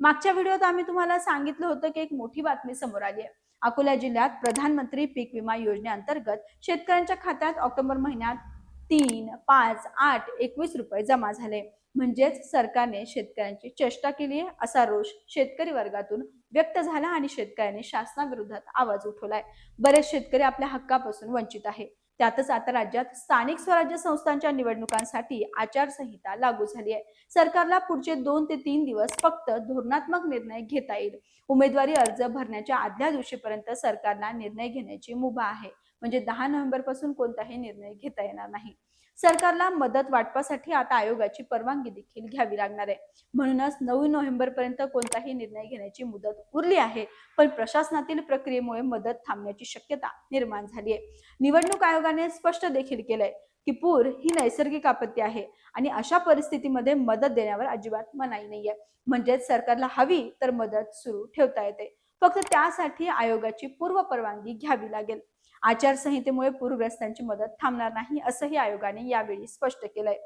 मागच्या व्हिडिओत आम्ही तुम्हाला सांगितलं होतं की एक मोठी बातमी समोर आली आहे. अकोला जिल्ह्यात प्रधानमंत्री पीक विमा योजनेअंतर्गत शेतकऱ्यांच्या खात्यात ऑक्टोबर महिन्यात तीन पाच आठ एकवीस रुपये जमा झाले. म्हणजेच सरकारने शेतकऱ्यांची चेष्टा केली आहे असा रोष शेतकरी वर्गातून व्यक्त झाला आणि शेतकऱ्यांनी शासनाविरोधात आवाज उठवलाय. बरेच शेतकरी आपल्या हक्कापासून वंचित आहे. त्यातच आता राज्यात स्थानिक स्वराज्य संस्थांच्या निवडणुकांसाठी आचारसंहिता लागू झाली आहे. सरकारला पुढचे दोन ते तीन दिवस फक्त धोरणात्मक निर्णय घेता येईल. उमेदवारी अर्ज भरण्याच्या आदल्या दिवशीपर्यंत सरकारला निर्णय घेण्याची मुभा आहे. म्हणजे दहा नोव्हेंबरपासून कोणताही निर्णय घेता येणार नाही. सरकारला मदत वाटपासाठी आता आयोगाची परवानगी देखील घ्यावी लागणार आहे. म्हणूनच नऊ नोव्हेंबर पर्यंत कोणताही निर्णय घेण्याची मुदत उरली आहे पण प्रशासनातील प्रक्रियेमुळे मदत थांबण्याची शक्यता निर्माण झाली आहे. निवडणूक आयोगाने स्पष्ट देखील केलंय की पूर ही नैसर्गिक आपत्ती आहे आणि अशा परिस्थितीमध्ये मदत देण्यावर अजिबात मनाई नाहीये. म्हणजेच सरकारला हवी तर मदत सुरू ठेवता येते. फक्त त्यासाठी आयोगाची पूर्व परवानगी घ्यावी लागेल. आचारसंहितेमुळे पूरग्रस्तांची मदत थांबणार नाही असंही आयोगाने यावेळी स्पष्ट केलंय.